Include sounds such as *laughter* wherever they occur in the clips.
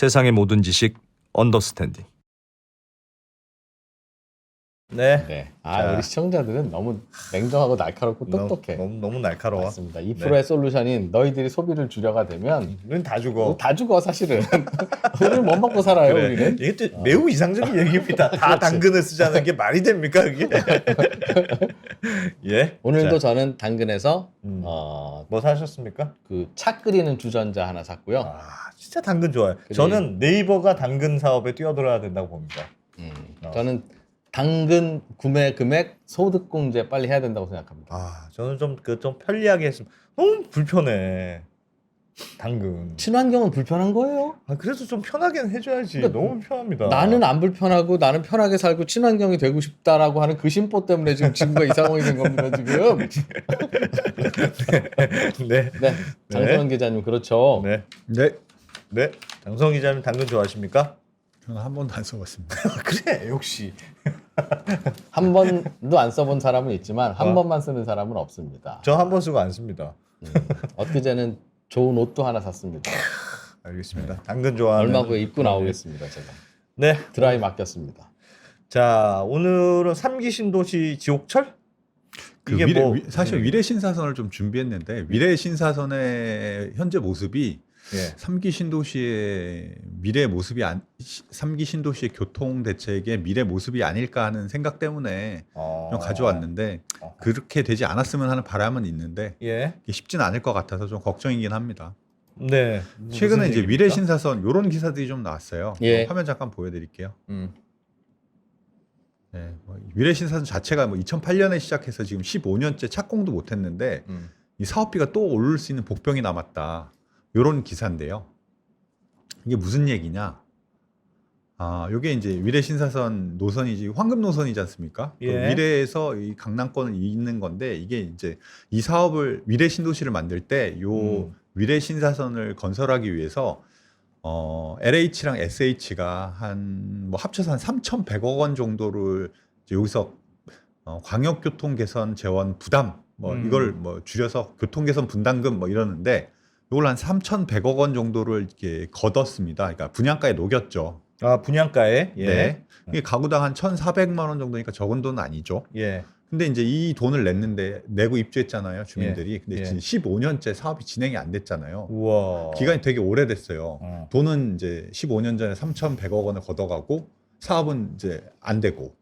세상의 모든 지식 언더스탠딩. 네. 네. 아 자. 우리 시청자들은 너무 냉정하고 날카롭고 똑똑해. 너무, 너무, 너무 날카로워. 맞습니다. 2%의 솔루션인 너희들이 소비를 줄여가 되면 우린 다 죽어. 다 죽어 사실은. *laughs* 우리는 못 먹고 살아요. 그래. 우리는. 이게 또 매우 이상적인 얘기입니다. *laughs* 다 그렇지. 당근을 쓰자는 게 말이 됩니까 그게? *laughs* 예. 오늘도 자, 저는 당근에서 음. 어, 뭐 사셨습니까? 그 차 끓이는 주전자 하나 샀고요. 아 진짜 당근 좋아요. 그래. 저는 네이버가 당근 사업에 뛰어들어야 된다고 봅니다. 음, 어. 저는 당근 구매 금액 소득 공제 빨리 해야 된다고 생각합니다. 아 저는 좀 그 좀 편리하게 했으면 너무 불편해. 당근. 친환경은 불편한 거예요. 아 그래서 좀 편하게는 해줘야지. 그러니까 너무 편합니다. 나는 안 불편하고 나는 편하게 살고 친환경이 되고 싶다라고 하는 그 심보 때문에 지금 친구가 이 상황이 된 겁니다 지금. *laughs* 네. 네, 장성원 기자님 그렇죠. 네. 네. 네. 장성 기자님 당근 좋아하십니까? 저는 한 번도 안 써봤습니다. *laughs* 그래 역시. *laughs* 한 번도 안 써본 사람은 있지만 한 어. 번만 쓰는 사람은 없습니다. 저 한 번 쓰고 안 씁니다. 음, 엊그제는 좋은 옷도 하나 샀습니다. *laughs* 알겠습니다. 당근 좋아하는. 얼마 후에 입고 나오겠습니다 제가. 네. 드라이 맡겼습니다. 자 오늘은 삼기 신도시 지옥철? 그 이게 미래, 뭐- 위- 사실 음. 위례 신사선을 좀 준비했는데 위례 신사선의 현재 모습이 예. 삼기 신도시의 미래 모습이 안 시- 삼기 신도시의 교통 대책의 미래 모습이 아닐까 하는 생각 때문에 어... 좀 가져왔는데 어. 그렇게 되지 않았으면 하는 바람은 있는데 예. 쉽진 않을 것 같아서 좀 걱정이긴 합니다. 네. 최근에 이제? 미래 신사선 이런 기사들이 좀 나왔어요. 예. 화면 잠깐 보여드릴게요. 음. 네, 뭐 미래 신사선 자체가 뭐 2008년에 시작해서 지금 15년째 착공도 못했는데 음. 이 사업비가 또 오를 수 있는 복병이 남았다. 요런 기사인데요. 이게 무슨 얘기냐? 아, 요게 이제 위례 신사선 노선이지 황금 노선이지 않습니까? 그 예. 위례에서 이 강남권을 잇는 건데 이게 이제 이 사업을 위례 신도시를 만들 때요 음. 위례 신사선을 건설하기 위해서 어, LH랑 SH가 한 뭐 합쳐서 한 3,100억 원 정도를 이제 여기서 어, 광역 교통 개선 재원 부담 뭐 음. 이걸 뭐 줄여서 교통 개선 분담금 뭐 이러는데 이걸 한 3,100억 원 정도를 이렇게 걷었습니다. 그러니까 분양가에 녹였죠. 아 분양가에 예. 네. 이게 가구당 한 1,400만 원 정도니까 적은 돈은 아니죠. 예. 근데 이제 이 돈을 냈는데 내고 입주했잖아요, 주민들이. 근데 예. 지금 15년째 사업이 진행이 안 됐잖아요. 우와. 기간이 되게 오래됐어요. 어. 돈은 이제 15년 전에 3,100억 원을 걷어가고 사업은 이제 안 되고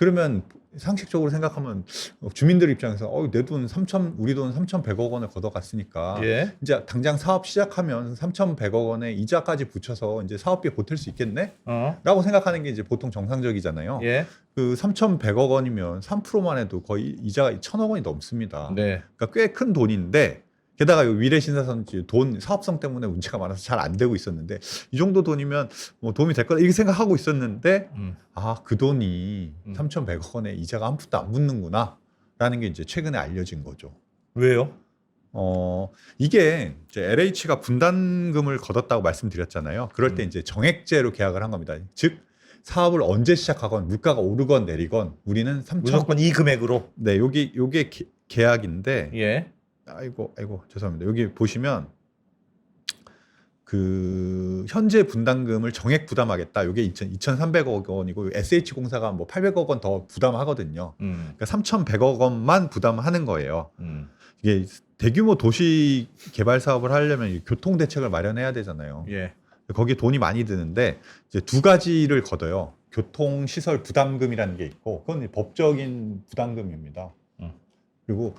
그러면 상식적으로 생각하면 주민들 입장에서 어, 내돈 3천 우리 돈 3,100억 원을 걷어갔으니까 예. 이제 당장 사업 시작하면 3,100억 원에 이자까지 붙여서 이제 사업비에 보탤 수 있겠네? 어. 라고 생각하는 게 이제 보통 정상적이잖아요. 예. 그 3,100억 원이면 3%만 해도 거의 이자가 1,000억 원이 넘습니다. 네. 그러니까 꽤 큰 돈인데 게다가 이 위례 신사선 돈 사업성 때문에 문제가 많아서 잘 안 되고 있었는데 이 정도 돈이면 뭐 도움이 될 거다 이렇게 생각하고 있었는데 음. 아그 돈이 음. 3,100억 원에 이자가 한 푼도 안 붙는구나라는 게 이제 최근에 알려진 거죠. 왜요? 어 이게 이제 LH가 분담금을 걷었다고 말씀드렸잖아요. 그럴 때 음. 이제 정액제로 계약을 한 겁니다. 즉 사업을 언제 시작하건 물가가 오르건 내리건 우리는 3천 무조건 이 금액으로. 네 요게 요게 계- 계약인데 예. 아이고 아이고 죄송합니다. 여기 보시면 그 현재 분담금을 정액 부담하겠다. 이게 2 2,300억 원이고 SH 공사가 뭐 800억 원 더 부담하거든요. 음. 그러니까 3,100억 원만 부담하는 거예요. 음. 이게 대규모 도시 개발 사업을 하려면 이 교통 대책을 마련해야 되잖아요. 예. 거기에 돈이 많이 드는데 이제 두 가지를 걷어요. 교통 시설 부담금이라는 게 있고 그건 법적인 부담금입니다. 음. 그리고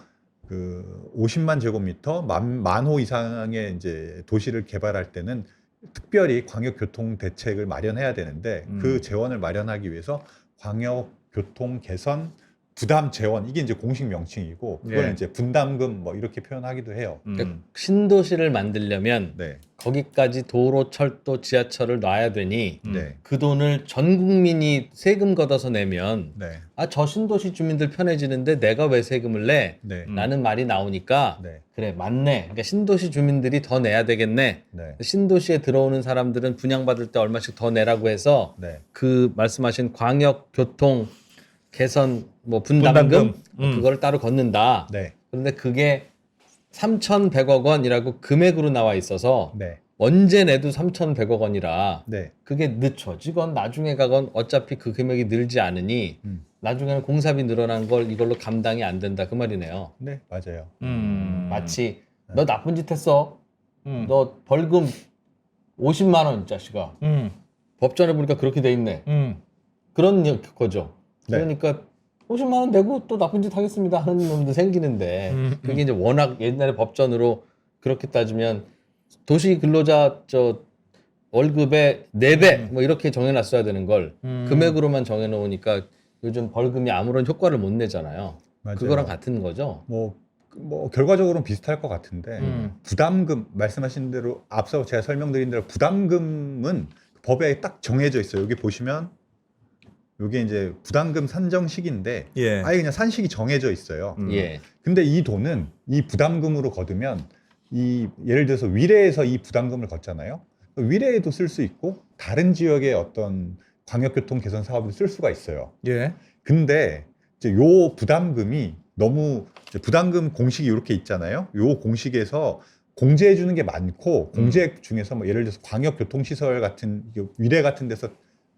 그 50만 제곱미터 만, 만호 이상의 이제 도시를 개발할 때는 특별히 광역 교통 대책을 마련해야 되는데 음. 그 재원을 마련하기 위해서 광역 교통 개선 부담 재원 이게 이제 공식 명칭이고 그걸 예. 이제 분담금 뭐 이렇게 표현하기도 해요. 음. 신도시를 만들려면 네. 거기까지 도로, 철도, 지하철을 놔야 되니 음. 네. 그 돈을 전 국민이 세금 걷어서 내면 네. 아 저 신도시 주민들 편해지는데 내가 왜 세금을 내? 네. 음. 라는 말이 나오니까 네. 그래 맞네. 그러니까 신도시 주민들이 더 내야 되겠네. 네. 신도시에 들어오는 사람들은 분양받을 때 얼마씩 더 내라고 해서 네. 그 말씀하신 광역 교통 개선 뭐 분담금, 분담금. 뭐 음. 그거를 따로 걷는다. 네. 그런데 그게 3,100억 원이라고 금액으로 나와 있어서 네. 언제 내도 3,100억 원이라 네. 그게 늦춰지건 나중에 가건 어차피 그 금액이 늘지 않으니 음. 나중에는 공사비 늘어난 걸 이걸로 감당이 안 된다 그 말이네요. 네, 맞아요. 음. 마치 너 나쁜 짓 했어. 음. 너 벌금 50만 원, 이 자식아. 음. 법전에 보니까 그렇게 돼 있네. 음. 그런 여- 거죠. 네. 그러니까 50만 원 내고 또 나쁜 짓 하겠습니다 하는 놈도 생기는데 음, 그게 이제 워낙 옛날에 법전으로 그렇게 따지면 도시 근로자 저 월급의 4배 뭐 이렇게 정해놨어야 되는 걸 음. 금액으로만 정해놓으니까 요즘 벌금이 아무런 효과를 못 내잖아요. 맞아요. 그거랑 같은 거죠. 뭐, 뭐 결과적으로는 비슷할 것 같은데 음. 부담금 말씀하신 대로 앞서 제가 설명드린 대로 부담금은 법에 딱 정해져 있어요. 여기 보시면 이게 이제 부담금 산정식인데 예. 아예 그냥 산식이 정해져 있어요. 음. 예. 근데 이 돈은 이 부담금으로 거두면 이 예를 들어서 위례에서 이 부담금을 걷잖아요. 위례에도 쓸 수 있고 다른 지역의 어떤 광역교통 개선 사업에도 쓸 수가 있어요. 예. 근데 이제 요 부담금이 너무 이제 부담금 공식이 이렇게 있잖아요. 요 공식에서 공제해 주는 게 많고 공제 중에서 뭐 예를 들어서 광역 교통 시설 같은 위례 같은 데서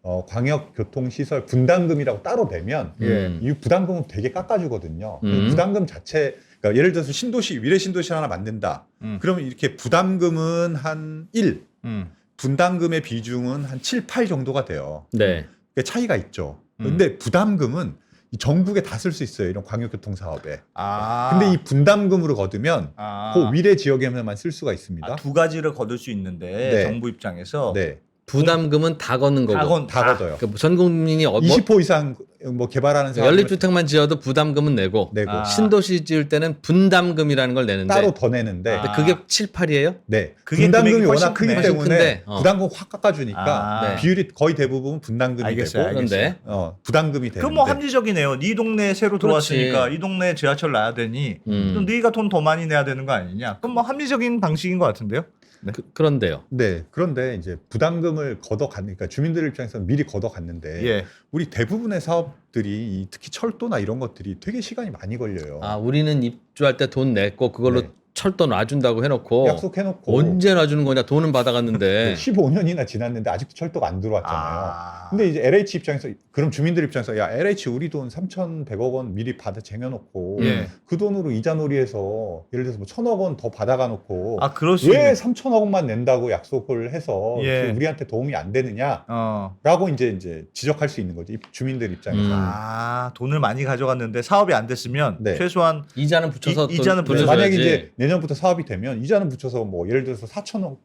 어, 광역교통시설 분담금이라고 따로 내면 예. 음. 이 부담금은 되게 깎아주거든요. 음. 부담금 자체, 그러니까 예를 들어서 신도시, 위례 신도시 하나 만든다. 음. 그러면 이렇게 부담금은 한 1, 음. 분담금의 비중은 한 7, 8 정도가 돼요. 네. 그게 차이가 있죠. 음. 근데 부담금은 이 전국에 다 쓸 수 있어요. 이런 광역교통 사업에. 아. 근데 이 분담금으로 거두면 아. 그 위례 지역에만 쓸 수가 있습니다. 아, 두 가지를 거둘 수 있는데 네. 정부 입장에서 네, 부담금은 다 걷는 거고. 다 건- 다 다. 걷어요. 그전 국민이 어, 뭐, 20호 이상 뭐 개발하는 사람 연립주택만 지어도 부담금은 내고 내고 아. 신도시 지을 때는 분담금이라는 걸 내는데 따로 더 내는데 아. 근데 그게 7, 8이에요? 네. 그게 분담금이 금액이 훨씬 워낙 크기 크네. 훨씬 때문에 큰데, 어. 부담금 확 깎아주니까 아. 네. 비율이 거의 대부분 분담금이 알겠어요, 되고 알겠어요. 그런데 어, 부담금이 되는데 그럼 뭐 합리적이네요. 네 동네에 새로 그렇지. 들어왔으니까 이 동네에 지하철 놔야 되니 음. 그럼 네가 돈 더 많이 내야 되는 거 아니냐? 그럼 뭐 합리적인 방식인 것 같은데요. 그, 그런데요. 네. 그런데 이제 부담금을 걷어가니까 주민들 입장에서는 미리 걷어갔는데 예. 우리 대부분의 사업들이 이 특히 철도나 이런 것들이 되게 시간이 많이 걸려요. 아 우리는 입주할 때 돈 냈고 그걸로 네. 철도 놔준다고 해놓고 약속해놓고 언제 놔주는 거냐 돈은 받아갔는데 *laughs* 15년이나 지났는데 아직도 철도가 안 들어왔잖아요. 아. 근데 이제 LH 입장에서 그럼 주민들 입장에서 야 LH 우리 돈 3,100억 원 미리 받아 쟁여놓고 예. 그 돈으로 이자놀이해서 예를 들어서 뭐 천억 원 더 받아가놓고 아 그럴 수 왜 있네. 3천억 원만 낸다고 약속을 해서 예. 그 우리한테 도움이 안 되느냐라고 어. 이제 이제 지적할 수 있는 거죠 이 주민들 입장에서. 음. 아 돈을 많이 가져갔는데 사업이 안 됐으면 네. 최소한 이자는 붙여서 이- 네, 붙여줘야지. 만약에. 이제 내년부터 사업이 되면 이자는 붙여서 뭐 예를 들어서 4천억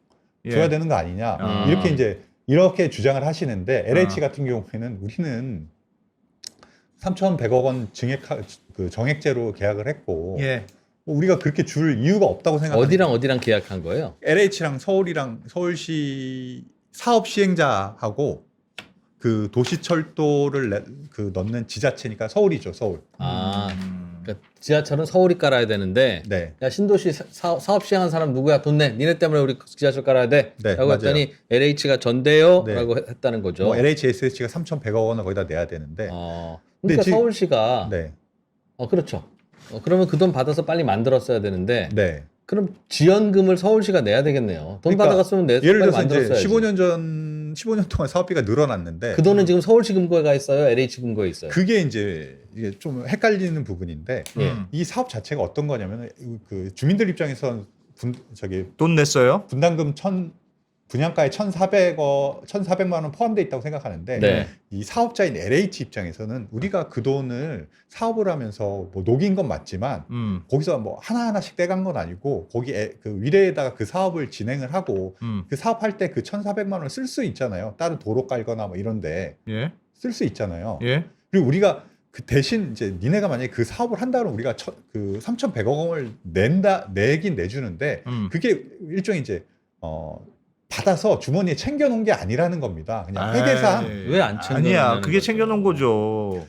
예. 줘야 되는 거 아니냐 아. 이렇게 이제 이렇게 주장을 하시는데 LH 아. 같은 경우에는 우리는 3,100억 원 증액 그 정액제로 계약을 했고 예. 뭐 우리가 그렇게 줄 이유가 없다고 생각합니다. 어디랑 어디랑 계약한 거예요? LH랑 서울이랑 서울시 사업 시행자하고 그 도시철도를 내, 그 넣는 지자체니까 서울이죠 서울. 아 음. 그러니까 지하철은 서울이 깔아야 되는데 네. 야 신도시 사, 사업 시행한 사람 누구야 돈 내 니네 때문에 우리 지하철 깔아야 돼 네, 라고 맞아요. 했더니 LH가 전대요 네. 라고 했- 했다는 거죠 뭐 LH SH가 3,100억 원을 거기다 내야 되는데. 어, 근데 그러니까 지금- 서울시가 네. 어 그렇죠 어, 그러면 그 돈 받아서 빨리 만들었어야 되는데 네. 그럼 지연금을 서울시가 내야 되겠네요 돈 그러니까 받아갔으면 내 예를 빨리 들어서 이제 만들었어야지 15년 전 15년 동안 사업비가 늘어났는데 그 돈은 지금 서울시 금고에 가 있어요 LH 금고에 있어요 그게 이제 이게 좀 헷갈리는 부분인데 예. 음. 이 사업 자체가 어떤 거냐면 그 주민들 입장에선 분, 저기 돈 냈어요? 분담금 천 분양가에 1,400억 1,400만 원 포함되어 있다고 생각하는데 네. 이 사업자인 LH 입장에서는 우리가 그 돈을 사업을 하면서 뭐 녹인 건 맞지만 음. 거기서 뭐 하나하나씩 떼간 건 아니고 거기 에, 그 위례에다가 그 사업을 진행을 하고 음. 그 사업할 때 그 1,400만 원을 쓸 수 있잖아요. 다른 도로 깔거나 뭐 이런데 예. 쓸수 있잖아요. 예. 그리고 우리가 그 대신 이제 니네가 만약에 그 사업을 한다 그러면 우리가 첫, 그 3,100억 원을 낸다 내긴 내주는데 음. 그게 일종의 이제 어 받아서 주머니에 챙겨 놓은 게 아니라는 겁니다. 그냥 아이, 회계상 왜안 챙겨 아니야. 그게 거죠. 챙겨 놓은 거죠.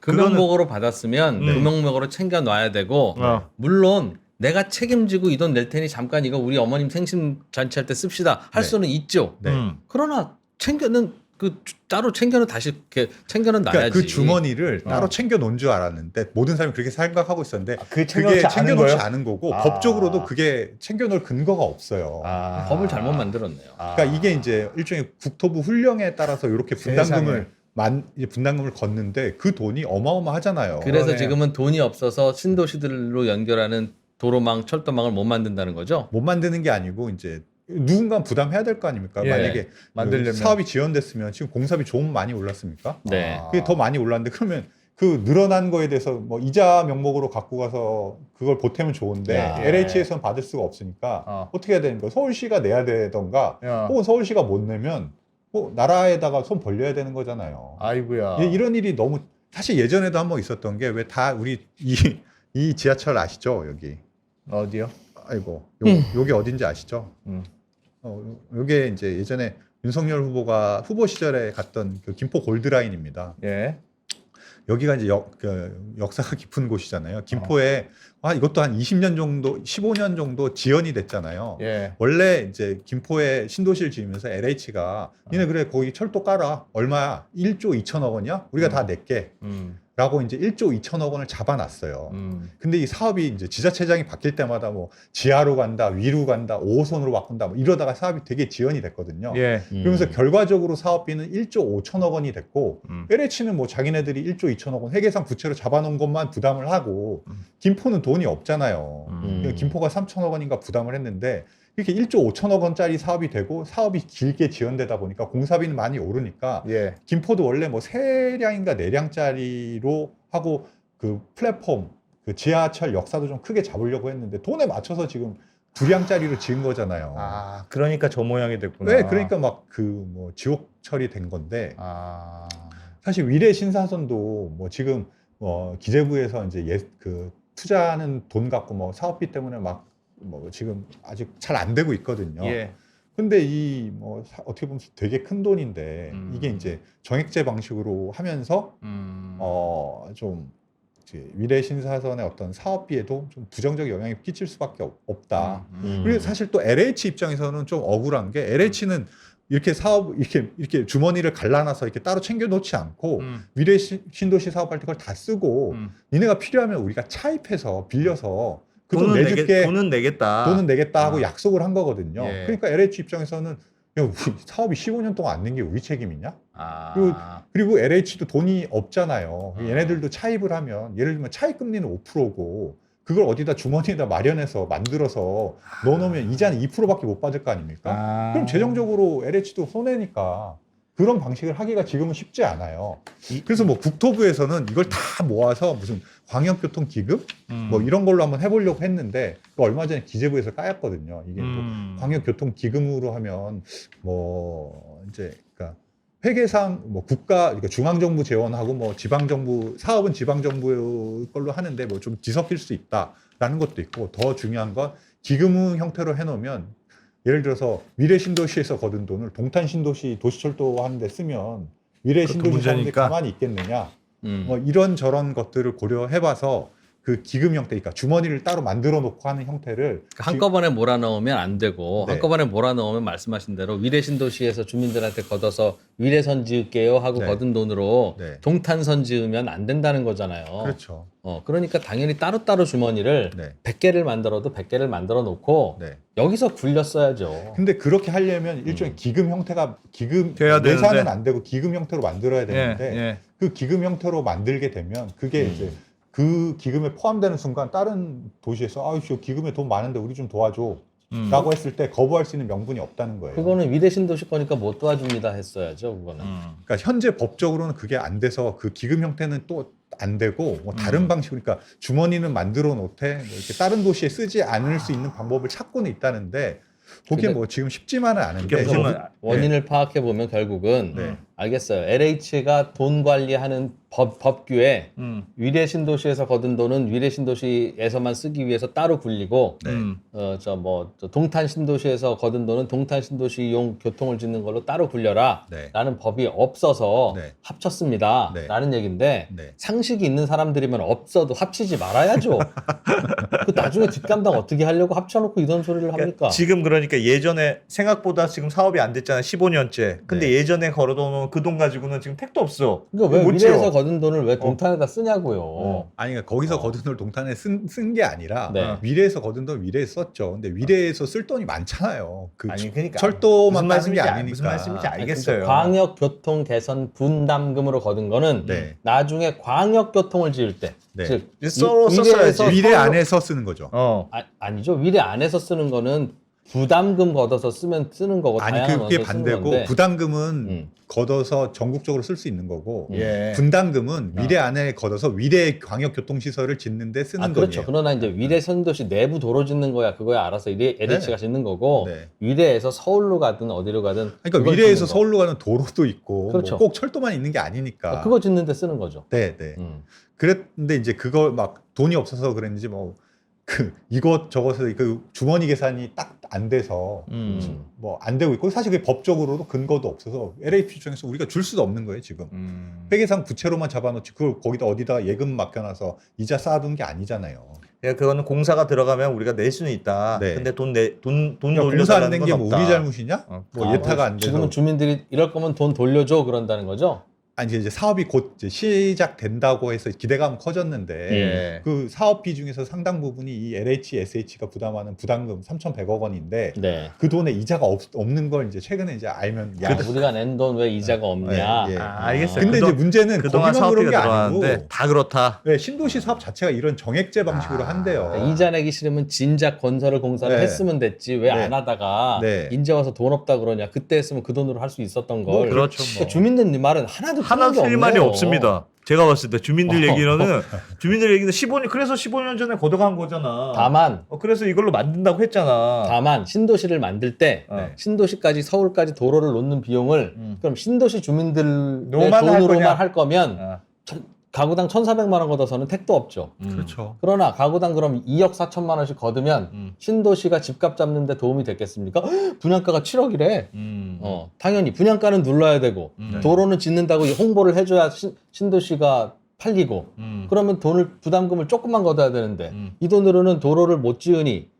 금융목으로 받았으면 음. 금융목으로 챙겨 놔야 되고 어. 물론 내가 책임지고 이 돈 낼 테니 잠깐 이거 우리 어머님 생신 잔치할 때 씁시다 할 네. 수는 있죠. 네. 음. 그러나 챙겨는 그 주- 따로 챙겨는 다시 이렇게 챙겨는 놔야지. 그러니까 그 주머니를 어. 따로 챙겨 놓은 줄 알았는데 모든 사람이 그렇게 생각하고 있었는데 아, 그게 그게 챙겨놓지 않은 챙겨놓지 거예요? 않은 거고 아. 법적으로도 그게 챙겨 놓을 근거가 없어요. 아. 법을 잘못 만들었네요. 아. 그러니까 이게 이제 일종의 국토부 훈령에 따라서 이렇게 세상에. 분담금을 만 이제 분담금을 걷는데 그 돈이 어마어마하잖아요. 그래서 그러네요. 지금은 돈이 없어서 신도시들로 연결하는 도로망, 철도망을 못 만든다는 거죠. 못 만드는 게 아니고 이제 누군가 부담해야 될 거 아닙니까? 예. 만약에 만들려면. 그 사업이 지연됐으면 지금 공사비 좀 많이 올랐습니까? 네. 아. 그게 더 많이 올랐는데 그러면 그 늘어난 거에 대해서 뭐 이자 명목으로 갖고 가서 그걸 보태면 좋은데 야. LH에서는 받을 수가 없으니까 어. 어떻게 해야 되는 거야? 서울시가 내야 되던가 야. 혹은 서울시가 못 내면 뭐 나라에다가 손 벌려야 되는 거잖아요. 아이고야. 이- 이런 일이 너무 사실 예전에도 한 번 있었던 게 왜 다 우리 이, 이 지하철 아시죠 여기 어디요? 아이고 요, 음. 요게 어딘지 아시죠? 음. 어, 요게 이제 예전에 윤석열 후보가 후보 시절에 갔던 그 김포 골드라인입니다. 예. 여기가 이제 역, 그 역사가 깊은 곳이잖아요. 김포에 아 이것도 한 20년 정도, 15년 정도 지연이 됐잖아요. 예. 원래 이제 김포에 신도시를 지으면서 LH가 니네 그래 거기 철도 깔아 얼마야 1조 2천억 원이야 우리가 음. 다 낼게 음. 라고 이제 1조 2천억 원을 잡아놨어요. 음. 근데 이 사업이 이제 지자체장이 바뀔 때마다 뭐 지하로 간다, 위로 간다, 5호선으로 바꾼다, 뭐 이러다가 사업이 되게 지연이 됐거든요. 예. 음. 그러면서 결과적으로 사업비는 1조 5천억 원이 됐고 음. LH는 뭐 자기네들이 1조 2천억 원 회계상 부채로 잡아놓은 것만 부담을 하고 음. 김포는 돈이 없잖아요. 음. 김포가 3천억 원인가 부담을 했는데 이렇게 1조 5천억 원짜리 사업이 되고 사업이 길게 지연되다 보니까 공사비는 많이 오르니까 예. 김포도 원래 뭐 세량인가 네량짜리로 하고 그 플랫폼 그 지하철 역사도 좀 크게 잡으려고 했는데 돈에 맞춰서 지금 두 량짜리로 지은 거잖아요. 아, 그러니까 저 모양이 됐구나. 왜 그러니까 막 그 뭐 지옥철이 된 건데 아. 사실 위례 신사선도 뭐 지금 뭐 기재부에서 이제 예, 그 투자하는 돈 갖고 뭐 사업비 때문에 막 뭐 지금 아직 잘 안 되고 있거든요. 예. 근데 이 뭐 어떻게 보면 되게 큰 돈인데 음. 이게 이제 정액제 방식으로 하면서 음. 어좀 위례 신사선의 어떤 사업비에도 좀 부정적 영향이 끼칠 수밖에 없- 없다. 음. 그리고 사실 또 LH 입장에서는 좀 억울한 게 LH는 이렇게 사업 이렇게 이렇게 주머니를 갈라놔서 이렇게 따로 챙겨 놓지 않고 음. 위례 시- 신도시 사업할 때 그걸 다 쓰고 음. 니네가 필요하면 우리가 차입해서 빌려서 그 돈 내줄게 돈은 내겠다. 돈은 내겠다 하고 아. 약속을 한 거거든요. 예. 그러니까 LH 입장에서는 야, 우리 사업이 15년 동안 안낸게 우리 책임이냐? 아. 그리고 그리고 LH도 돈이 없잖아요. 음. 얘네들도 차입을 하면 예를 들면 차입 금리는 5%고 그걸 어디다 주머니에다 마련해서 만들어서 넣어놓으면 이자는 2%밖에 못 받을 거 아닙니까? 아. 그럼 재정적으로 LH도 손해니까 그런 방식을 하기가 지금은 쉽지 않아요. 이- 그래서 뭐 국토부에서는 이걸 다 모아서 무슨 광역교통 기금 음. 뭐 이런 걸로 한번 해보려고 했는데 그 얼마 전에 기재부에서 까였거든요. 이게 또 음. 광역교통 기금으로 하면 뭐 이제 그러니까 회계상 뭐 국가 그러니까 중앙정부 재원하고 뭐 지방정부 사업은 지방정부 걸로 하는데 뭐 좀 뒤섞일 수 있다라는 것도 있고 더 중요한 건 기금 형태로 해놓으면 예를 들어서 미래 신도시에서 거둔 돈을 동탄 신도시 도시철도 하는데 쓰면 미래 그것도 신도시 사람들이 문제니까. 가만히 있겠느냐 음. 뭐 이런 저런 것들을 고려해봐서 그 기금 형태, 그러니까 주머니를 따로 만들어 놓고 하는 형태를 그러니까 한꺼번에 몰아넣으면 안 되고 네. 한꺼번에 몰아넣으면 말씀하신 대로 위례신도시에서 주민들한테 걷어서 위례선 지을게요 하고 네. 거둔 돈으로 네. 동탄선 지으면 안 된다는 거잖아요. 그렇죠. 어, 그러니까 당연히 따로따로 주머니를 네. 100개를 만들어도 100개를 만들어 놓고 네. 여기서 굴렸어야죠. 근데 그렇게 하려면 일종의 기금 형태가 기금 돼야 예산은 되는데. 안 되고 기금 형태로 만들어야 예. 되는데 예. 그 기금 형태로 만들게 되면 그게 음. 이제 그 기금에 포함되는 순간 다른 도시에서 아유 저 기금에 돈 많은데 우리 좀 도와줘 음. 라고 했을 때 거부할 수 있는 명분이 없다는 거예요. 그거는 위례신도시 거니까 못 도와줍니다 했어야죠. 그거는. 음. 그러니까 현재 법적으로는 그게 안 돼서 그 기금 형태는 또 안 되고 뭐 다른 음. 방식으로 그러니까 주머니는 만들어 놓되 뭐 이렇게 다른 도시에 쓰지 않을 수 있는 방법을 찾고는 있다는데 그게 뭐 지금 쉽지만은 않은데 그게 무슨 말- 원인을 파악해 보면 결국은 네. 알겠어요. LH가 돈 관리하는 법, 법규에 음. 위례 신도시에서 거둔 돈은 위례 신도시에서만 쓰기 위해서 따로 굴리고 네. 음. 어저뭐 동탄 신도시에서 거둔 돈은 동탄 신도시용 교통을 짓는 걸로 따로 굴려라. 네. 라는 법이 없어서 네. 합쳤습니다. 네. 라는 얘기인데 네. 상식이 있는 사람들이면 없어도 합치지 말아야죠. *laughs* 그 나중에 뒷감당 어떻게 하려고 합쳐놓고 이런 소리를 합니까? 지금 그러니까 예전에 생각보다 지금 사업이 안 됐잖아요. 15년째. 근데 네. 예전에 걸어놓은 어, 그돈 가지고는 지금 택도 없어. 그러니까 왜 못 미래에서 지어. 거둔 돈을 왜 동탄에다 쓰냐고요. 어. 아니 그러니까 거기서 어. 거둔 돈을 동탄에 쓴 게 아니라 네. 위례에서 거둔 돈 위례에서 썼죠. 근데 위례에서 쓸 돈이 많잖아요. 그 아니 그러니까 철도만 알- 아니니까. 무슨 말씀인지 알겠어요. 그러니까 광역 교통 개선 분담금으로 거둔 거는 네. 나중에 광역 교통을 지을 때, 네. 즉 써- 위- 썼어야지. 위례에서 위례 서울- 안에서 쓰는 거죠. 어. 아, 아니죠. 위례 안에서 쓰는 거는 부담금 걷어서 쓰면 쓰는 거고 아니 다양한 그게 쓰는 반대고 건데. 부담금은 음. 걷어서 전국적으로 쓸 수 있는 거고 예. 분담금은 아. 위례 안에 걷어서 위례 광역 교통 시설을 짓는데 쓰는 아, 그렇죠. 돈이에요. 그러나 이제 위례 선도시 내부 도로 짓는 거야. 그거야 알아서 이래 LH가 짓는 거고 네. 위례에서 서울로 가든 어디로 가든 그러니까 그걸 짓는 거. 서울로 가는 도로도 있고 그렇죠. 뭐꼭 철도만 있는 게 아니니까. 아, 그거 짓는데 쓰는 거죠. 네, 네. 음. 그랬는데 이제 그걸 막 돈이 없어서 그랬는지 뭐 그 이것 저것에 그 주머니 계산이 딱 안 돼서 음. 뭐 안 되고 있고 사실 그게 법적으로도 근거도 없어서 LAP 중에서 우리가 줄 수도 없는 거예요 지금 음. 회계상 부채로만 잡아놓지 그걸 거기다 어디다 예금 맡겨놔서 이자 쌓아둔 게 아니잖아요. 그러니까 그거는 공사가 들어가면 우리가 낼 수는 있다. 네. 근데 돈 내 돈돈 그러니까 공사 돌려달라는 안된건 게 뭐 없다. 우리 잘못이냐? 어. 뭐 아, 예타가 안 돼서 지금은 주민들이 이럴 거면 돈 돌려줘 그런다는 거죠. 아니 이제 사업이 곧 이제 시작된다고 해서 기대감 커졌는데 예. 그 사업비 중에서 상당 부분이 이 LH, SH가 부담하는 부담금 3,100억 원인데 네. 그 돈에 이자가 없, 없는 걸 이제 최근에 이제 알면 야. 아, 우리가 낸 돈 왜 이자가 없냐. 예, 예. 아, 알겠어요. 근데 그동- 이제 문제는 그동안 거기만 그런 사업비가 게 아니고 들어왔는데 다 그렇다. 네, 신도시 사업 자체가 이런 정액제 방식으로 아, 한대요. 그러니까 이자 내기 싫으면 진작 건설을 공사를 네. 했으면 됐지 왜 네. 안 하다가 네. 인제 와서 돈 없다 그러냐. 그때 했으면 그 돈으로 할 수 있었던 걸. 뭐 그렇죠. 뭐. 그러니까 주민들 말은 하나도 하나 없네요. 없습니다. 제가 봤을 때 주민들 어. 얘기로는 *laughs* 주민들 얘기는 15년 그래서 15년 전에 걷어간 거잖아. 다만 어, 그래서 이걸로 만든다고 했잖아. 다만 신도시를 만들 때 어. 신도시까지 서울까지 도로를 놓는 비용을 음. 그럼 신도시 주민들의 노만 할 돈으로만 거냐? 할 거면 아, 가구당 1,400만 원 걷어서는 택도 없죠. 음. 그렇죠. 그러나 가구당 그럼 2억 4천만 원씩 걷으면 음. 신도시가 집값 잡는데 도움이 됐겠습니까? 헉, 분양가가 7억이래. 음. 어, 당연히 분양가는 눌러야 되고 음. 도로는 짓는다고 홍보를 해줘야 신, 신도시가 팔리고 음. 그러면 돈을 부담금을 조금만 걷어야 되는데 음. 이 돈으로는 도로를 못 지으니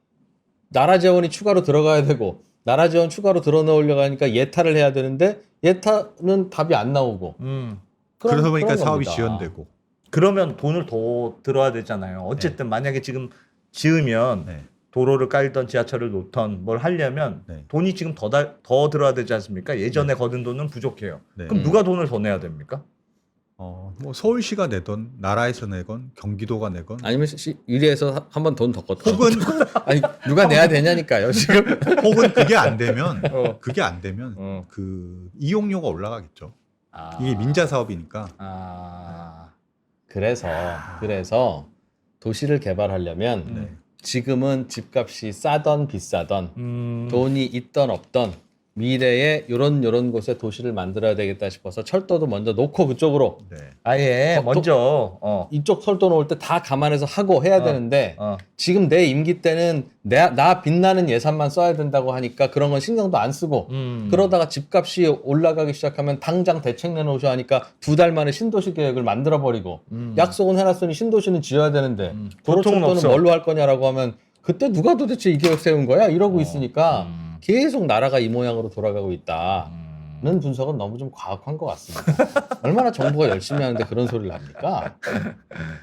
나라 재원이 추가로 들어가야 되고 나라 재원 추가로 들어 넣으려고 하니까 예타를 해야 되는데 예타는 답이 안 나오고 음. 그런- 그러다 보니까 그런 사업이 겁니다. 지연되고. 그러면 돈을 더 들어야 되잖아요. 어쨌든 만약에 지금 지으면 네. 도로를 깔던 지하철을 놓던 뭘 하려면 네. 돈이 지금 더, 달, 더 들어야 되지 않습니까? 예전에 거둔 돈은 부족해요. 네. 그럼 음. 누가 돈을 더 내야 됩니까? 어, 뭐 서울시가 내건 나라에서 내건 경기도가 내건 아니면 시- 유리에서 한 번 돈 더 걷어 혹은 *laughs* 아니 누가 내야 되냐니까요 지금 *laughs* 혹은 그게 안 되면 어. 그게 안 되면 어. 그 이용료가 올라가겠죠. 아. 이게 민자 사업이니까. 아. 그래서 그래서 도시를 개발하려면 네. 지금은 집값이 싸던 비싸던 음. 돈이 있던 없던 미래에 요런 요런 곳에 도시를 만들어야 되겠다 싶어서 철도도 먼저 놓고 그쪽으로 네. 아예 어, 먼저 어. 이쪽 철도 놓을 때 다 감안해서 하고 해야 어. 되는데 어. 지금 내 임기 때는 내, 나 빛나는 예산만 써야 된다고 하니까 그런 건 신경도 안 쓰고 음. 그러다가 집값이 올라가기 시작하면 당장 대책 내놓으셔 하니까 두 달 만에 신도시 계획을 만들어 버리고 음. 약속은 해놨으니 신도시는 지어야 되는데 음. 도로 철도는 없어. 뭘로 할 거냐라고 하면 그때 누가 도대체 이 계획 세운 거야 이러고 어. 있으니까 음. 계속 나라가 이 모양으로 돌아가고 있다는 음. 분석은 너무 좀 과학한 것 같습니다. *laughs* 얼마나 정부가 열심히 하는데 그런 소리를 합니까?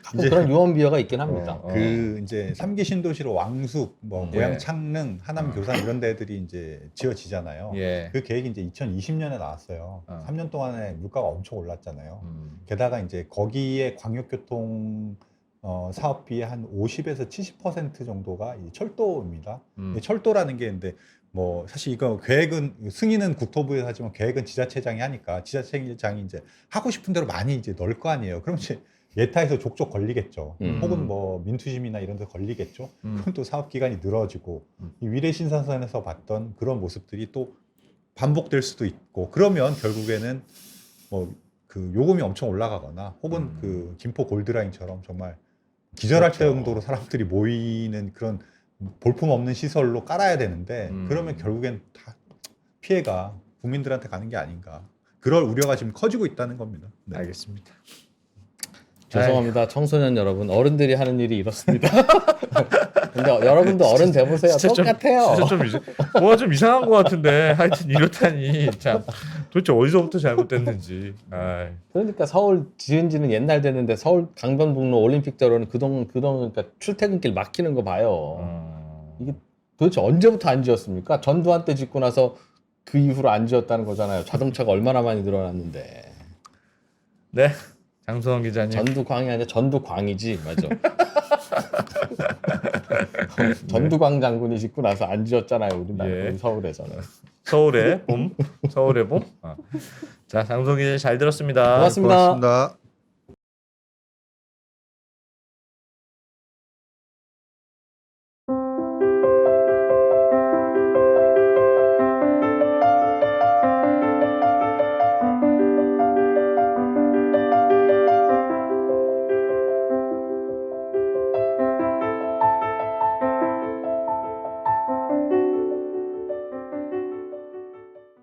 가끔 이제- 그런 유언 비어가 있긴 합니다. 어. 그 이제 삼기 신도시로 왕숙, 뭐 음. 고양 예. 창릉, 하남 어. 교산 이런 데들이 이제 지어지잖아요. 예. 그 계획이 이제 2020년에 나왔어요. 어. 3년 동안에 물가가 엄청 올랐잖아요. 음. 게다가 이제 거기에 광역교통 어, 사업비의 한 50에서 70% 정도가 이 철도입니다. 음. 이 철도라는 게 근데 뭐 사실 이거 계획은 승인은 국토부에서 하지만 계획은 지자체장이 하니까 지자체장이 이제 하고 싶은 대로 많이 이제 넣을 거 아니에요. 그럼 이제 예타에서 족족 걸리겠죠. 음. 혹은 뭐 민투심이나 이런 데 걸리겠죠. 음. 그럼 또 사업 기간이 늘어지고 음. 이 위례 신산선에서 봤던 그런 모습들이 또 반복될 수도 있고 그러면 결국에는 뭐 그 요금이 엄청 올라가거나 혹은 음. 그 김포 골드라인처럼 정말 기절할 그렇죠. 정도로 사람들이 모이는 그런 볼품 없는 시설로 깔아야 되는데 음. 그러면 결국엔 다 피해가 국민들한테 가는 게 아닌가 그럴 우려가 지금 커지고 있다는 겁니다. 네. 알겠습니다. 죄송합니다, 청소년 여러분. 어른들이 하는 일이 이렇습니다. *laughs* 근데 여러분도 어른 돼 보세요. 진짜 좀- 똑같아요. 진짜 좀 이상, 뭐가 좀 이상한 것 같은데 하여튼 이렇다니 참 도대체 어디서부터 잘못됐는지. 아이. 그러니까 서울 지은 지는 옛날 됐는데 서울 강변북로 올림픽대로는 그동 그동 그러니까 출퇴근길 막히는 거 봐요. 어. 이게 도대체 언제부터 안 지었습니까? 전두환 때 짓고 나서 그 이후로 안 지었다는 거잖아요. 자동차가 얼마나 많이 늘어났는데. 네 장수원 기자님. 전두광이 아니라 전두광이지 맞아. *laughs* 전두광 장군이 짓고 나서 안 지었잖아요 우리나라 예. 우리 서울에서는. 서울의 봄, 서울의 봄. 아. 자 장수원 기자 잘 들었습니다. 고맙습니다. 고맙습니다.